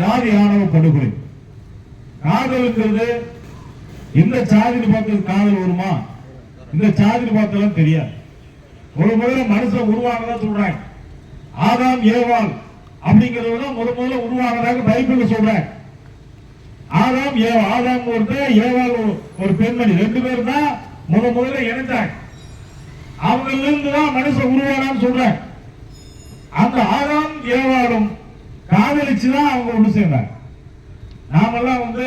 ஜாதி ஆணவ படுகொலை காதல்ங்கிறது இந்த சாதியில் பார்த்தது காதல் வருமா? இந்த சாதியில் பார்த்தெல்லாம் தெரியாது. ஒரு முதல்ல மனுஷன் உருவானதா சொல்றாங்க. ஆதாம் ஏவாள் அப்படிங்கிறது தான் முத முதல்ல உருவானதாக பைபிள் சொல்றாங்க. ஆதாம் ஏவா ஆதாம் ஒருத்தர் ஏவாள் ஒரு- ஒரு பெண்மணி. ரெண்டு பேரும் தான் முத முதல்ல இணைஞ்சாங்க. அவங்கள்ல இருந்து தான் மனுஷன் உருவானான்னு சொல்றாங்க. அந்த ஆதாம் ஏவாளும் காதலிச்சு தான் அவங்க ஒண்ணு சேர்ந்தாங்க நாமெல்லாம் வந்து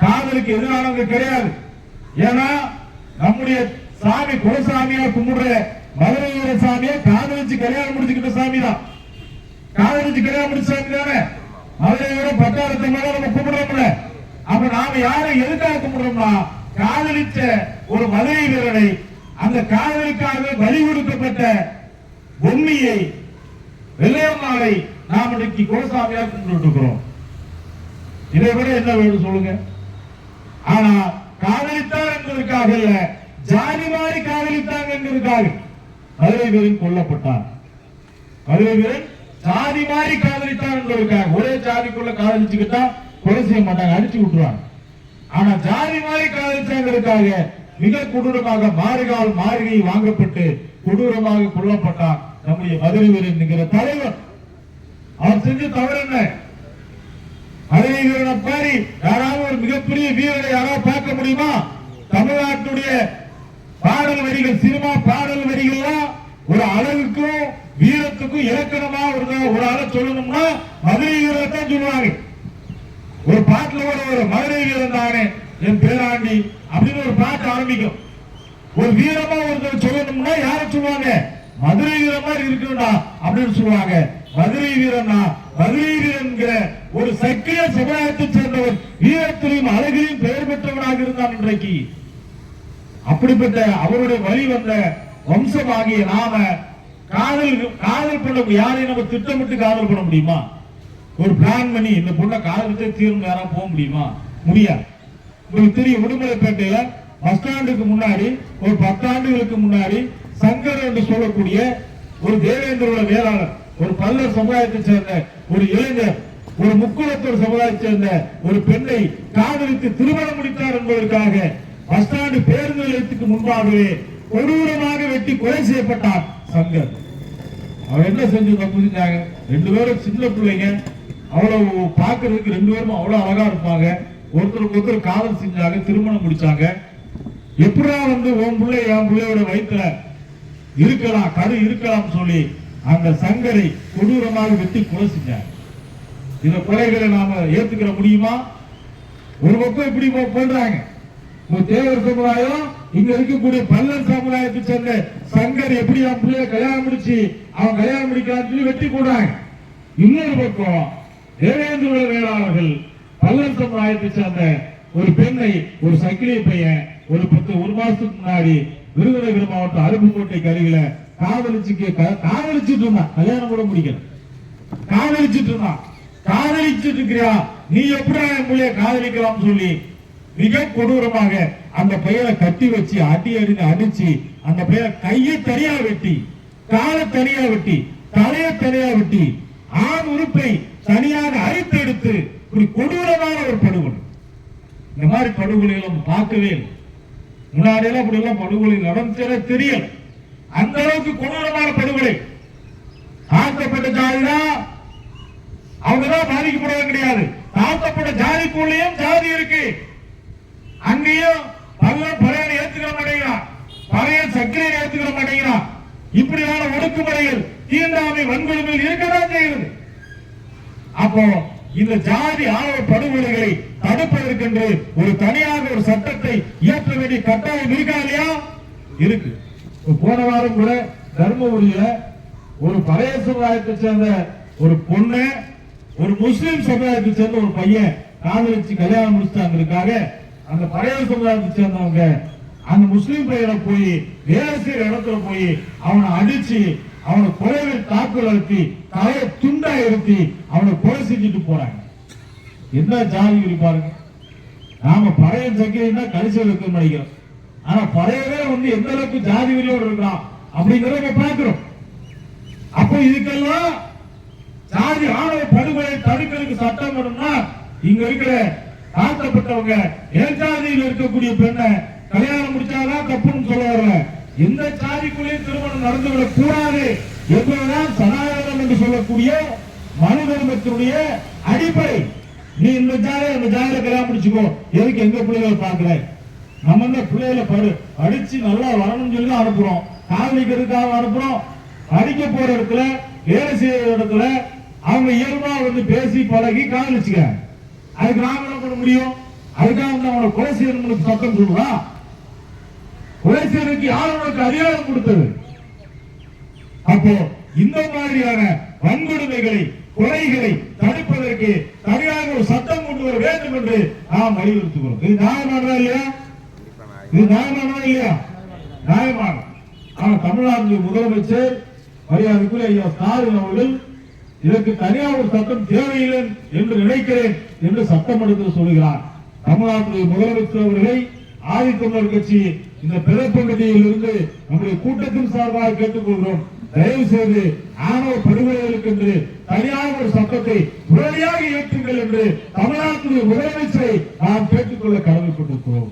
காதலுக்கு எதிரானவங்க கிடையாது. ஏன்னா நம்முடைய சாமி குலசாமியா கும்பிடுற மதுரை சாமியை காதலிச்சு கல்யாணம் முடிச்சுக்கிட்ட சாமி தான் காதலிச்சு கல்யாணம் முடிச்ச சாமி தானே? மதுரையோட வீர பட்டாளத்தை மேல நம்ம கும்பிடுறோம்ல. அப்ப நாம யாரை எதுக்காக கும்பிடுறோம்னா காதலிச்ச ஒரு மதுரை வீரனை அந்த காதலுக்காக வலி கொடுக்கப்பட்ட பொம்மியை வெள்ளையம்மாவை நாம் இன்னைக்கு குலசாமியா கும்பிட்டு இருக்கிறோம் இதை விட என்ன வேணும் சொல்லுங்க. ஆனா காதலித்தார் என்பதற்காக இல்ல ஜாதி மாறி காதலித்தாங்க என்பதற்காக மதுரை வீரன் கொல்லப்பட்டார். மதுரை வீரன் ஜாதி மாறி காதலித்தார் என்பதற்காக ஒரே ஜாதிக்குள்ள காதலிச்சுக்கிட்டா கொலை செய்ய மாட்டாங்க அடிச்சு விட்டுருவாங்க. ஆனா ஜாதி மாறி காதலிச்சாங்கிறதுக்காக மிக கொடூரமாக மாறுகால் மாறுகை வாங்கப்பட்டு கொடூரமாக கொல்லப்பட்டார் நம்முடைய மதுரை வீரன் என்கிற தலைவர். அவர் செஞ்ச தவறு என்ன மதுரை வீரனை பாரி யாராவது ஒரு மிகப்பெரிய வீரனை யாராவது பார்க்க முடியுமா? தமிழ்நாட்டுடைய பாடல் வரிகள் சினிமா பாடல் வரிகள்லாம் ஒரு அழகுக்கும் வீரத்துக்கும் இலக்கணமா ஒரு ஒரு ஆளை சொல்லணும்னா மதுரை வீரரை தான் சொல்லுவாங்க. ஒரு பாட்டுல கூட ஒரு மதுரை வீரன் தானே என் பேராண்டி அப்படின்னு ஒரு பாட்டு ஆரம்பிக்கும். ஒரு வீரமா ஒருத்தர் சொல்லணும்னா யார சொல்லுவாங்க? மதுரை வீரன் மாதிரி இருக்குடா அப்படின்னு சொல்லுவாங்க. மதுரை வீரனா மதுரை வீரன்கிற ஒரு சக்கிய சமுதாயத்தை சேர்ந்தவர் வீரத்திலையும் அழகிலையும் பெயர் பெற்றவனாக இருந்தான் இன்றைக்கு. அப்படிப்பட்ட அவருடைய வழி வந்த வம்சமாகிய நாம காதல் காதல் பண்ண யாரையும் நம்ம திட்டமிட்டு காதல் பண்ண முடியுமா? ஒரு பிளான் பண்ணி இந்த பொண்ணை காதலித்தே தீரும் யாராவது போக முடியுமா? முடியாது. உங்களுக்கு தெரியும் உடுமலைப்பேட்டையில பஸ் ஸ்டாண்டுக்கு முன்னாடி ஒரு பத்தாண்டுகளுக்கு முன்னாடி சங்கர் என்று சொல்லக்கூடிய ஒரு தேவேந்திரோட வேளாளர். ஒரு பல்லர் சமுதாயத்தை சேர்ந்த ஒரு இளைஞர் ஒரு முக்குளத்தூர் சமுதாயத்தை சேர்ந்த ஒரு பெண்ணை காதலித்து திருமணம் முடித்தார் என்பதற்காக பஸ் ஸ்டாண்டு பேருந்து நிலையத்துக்கு முன்பாகவே கொடூரமாக வெட்டி கொலை செய்யப்பட்டார் சங்கர். அவர் என்ன செஞ்சு புரிஞ்சாங்க ரெண்டு பேரும் சின்ன பிள்ளைங்க. அவ்வளவு பார்க்கறதுக்கு ரெண்டு பேரும் அவ்வளவு அழகா இருப்பாங்க. ஒருத்தருக்கு ஒருத்தர் காதல் செஞ்சாங்க திருமணம் முடிச்சாங்க. எப்படா வந்து உன் பிள்ளை என் பிள்ளையோட வயிற்றுல இருக்கலாம் கரு இருக்கலாம்னு சொல்லி அந்த சங்கரை கொடூரமாக வெட்டி கொலை செஞ்சாங்க இந்த கொலைகளை நாம ஏத்துக்கிற முடியுமா? ஒரு பக்கம் இப்படி போ- பண்றாங்க தேவர் சமுதாயம் இங்க இருக்கக்கூடிய பல்லர் சமுதாயத்தை சேர்ந்த சங்கர் எப்படி அவன் பிள்ளைய கல்யாணம் முடிச்சு அவன் கல்யாணம் முடிக்கலாம்னு சொல்லி வெட்டி போடுறாங்க. இன்னொரு பக்கம் தேவேந்திர வேளாளர்கள் பல்லர் சமுதாயத்தை சேர்ந்த ஒரு பெண்ணை ஒரு சக்கிலிய பையன் ஒரு பத்து ஒரு மாசத்துக்கு முன்னாடி விருதுநகர் மாவட்டம் அருப்புக்கோட்டை கருவில காதலிச்சு கேட்க காதலிச்சுட்டு இருந்தான் கல்யாணம் கூட முடிக்கல. காதலிச்சுட்டு இருந்தான் காதலிச்சுட்டு இருக்கிறியா நீ எப்படி என் பிள்ளைய காதலிக்கலாம் சொல்லி மிக கொடூரமாக அந்த பையனை கட்டி வச்சு அடி அடிந்து அடிச்சு அந்த பையனை கையை தனியா வெட்டி காலை தனியா வெட்டி தலையை தனியா வெட்டி ஆண் உறுப்பை தனியாக அரித்து எடுத்து ஒரு கொடூரமான ஒரு படுகொலை. இந்த மாதிரி படுகொலைகளை நம்ம பார்க்கவே இல்லை. முன்னாடியெல்லாம் அப்படி எல்லாம் படுகொலை நடந்துச்சே தெரியல. அந்த அளவுக்கு கொடூரமான படுகொலை தாழ்த்தப்பட்ட ஜாதினா அவங்கதான் பாதிக்கப்படுவது கிடையாது. தாழ்த்தப்பட்ட ஜாதிக்குள்ளேயும் ஜாதி இருக்கு. அங்கேயும் பகவான் பறையனை ஏத்துக்கிற மாட்டேங்கிறான். பறையன் சக்கரையை ஏத்துக்கிற மாட்டேங்கிறான். இப்படியான ஒடுக்குமுறைகள் தீண்டாமை வன்கொடுமைகள் இருக்கதான் செய்கிறது அப்போ இந்த ஜாதி ஆணவ படுகொலைகளை தடுப்பதற்கென்று ஒரு தனியாக ஒரு சட்டத்தை இயற்ற வேண்டிய கட்டாயம் இருக்கா இல்லையா? இருக்கு. போன வாரம் கூட தர்மபுரியில ஒரு பழைய சமுதாயத்தை சேர்ந்த ஒரு பொண்ணு ஒரு முஸ்லிம் சமுதாயத்தை சேர்ந்த ஒரு பையன் காதலிச்சு கல்யாணம் முடிச்சாங்கிறதுக்காக அந்த பழைய சமுதாயத்தை சேர்ந்தவங்க அந்த முஸ்லிம் பையனை போய் வேலை இடத்துல போய் அவனை அடிச்சு அவனை குறைவில் தாக்குதல் அழுத்தி தலையை துண்டா இருத்தி அவனை கொலை செஞ்சுட்டு போறாங்க. என்ன ஜாதி பாருங்க. நாம பழைய சக்கிரின்னா கடைசியில் இருக்க நினைக்கிறோம். ஆனா பழையவே வந்து எந்த அளவுக்கு ஜாதி வெறியோடு இருக்கிறான் அப்படிங்கறத பாக்குறோம் அப்போ அப்ப இதுக்கெல்லாம் ஜாதி ஆணவ படுகொலை தடுக்கிறதுக்கு சட்டம் வரும்னா இங்க இருக்கிற தாழ்த்தப்பட்டவங்க ஏன் ஜாதியில் இருக்கக்கூடிய பெண்ணை கல்யாணம் முடிச்சாதான் தப்புன்னு சொல்ல வரல? எந்த ஜாதிக்குள்ளேயும் திருமணம் நடந்துவிடக் கூடாது என்பதுதான் சனாதனம் என்று சொல்லக்கூடிய மனு தர்மத்தினுடைய அடிப்படை. நீ இந்த ஜாதியை அந்த ஜாதியில கல்யாணம் முடிச்சுக்கோ. எதுக்கு எங்க பிள்ளைகள் பாக்குற நம்ம தான் பிள்ளைகளை படு. படிச்சு நல்லா வரணும்னு சொல்லி தான் அனுப்புறோம். காதலிக்கிறதுக்காக அனுப்புறோம்? அடிக்க போற இடத்துல வேலை செய்யற இடத்துல அவங்க இயல்பா வந்து பேசி பழகி காதலிச்சுக்க. அதுக்கு நாம என்ன பண்ண முடியும்? அதுக்காக வந்து அவனை கொலை செய்யணும்னு சட்டம் சொல்லுவா கொலை செய்யறதுக்கு யார் உனக்கு அதிகாரம் கொடுத்தது? அப்போ இந்த மாதிரியான வன்கொடுமைகளை கொலைகளை தடுப்பதற்கு தனியாக ஒரு சட்டம் கொண்டு வர வேண்டும் என்று நாம் வலியுறுத்துகிறோம் இது நியாயமானதா இல்லையா? இது நியாயமானதா இல்லையா? நியாயமான ஆனா தமிழ்நாட்டின் முதலமைச்சர் மரியாதைக்குரிய ஐயா ஸ்டாலின் அவர்கள் இதற்கு தனியாக ஒரு சட்டம் தேவையில்லை என்று நினைக்கிறேன் என்று சட்டமன்றத்தில் சொல்கிறார். தமிழ்நாட்டுடைய முதலமைச்சர் அவர்களை ஆதித்தமிழர் கட்சி இந்த பிறப்பகுதியில் இருந்து நம்முடைய கூட்டத்தின் சார்பாக கேட்டுக்கொள்கிறோம். தயவு செய்து ஆணவ படுகொலைகளுக்கு என்று தனியாக ஒரு சட்டத்தை உடனடியாக இயற்றுங்கள் என்று தமிழ்நாட்டுடைய முதலமைச்சரை நாம் கேட்டுக்கொள்ள கடமைப்பட்டிருக்கிறோம்.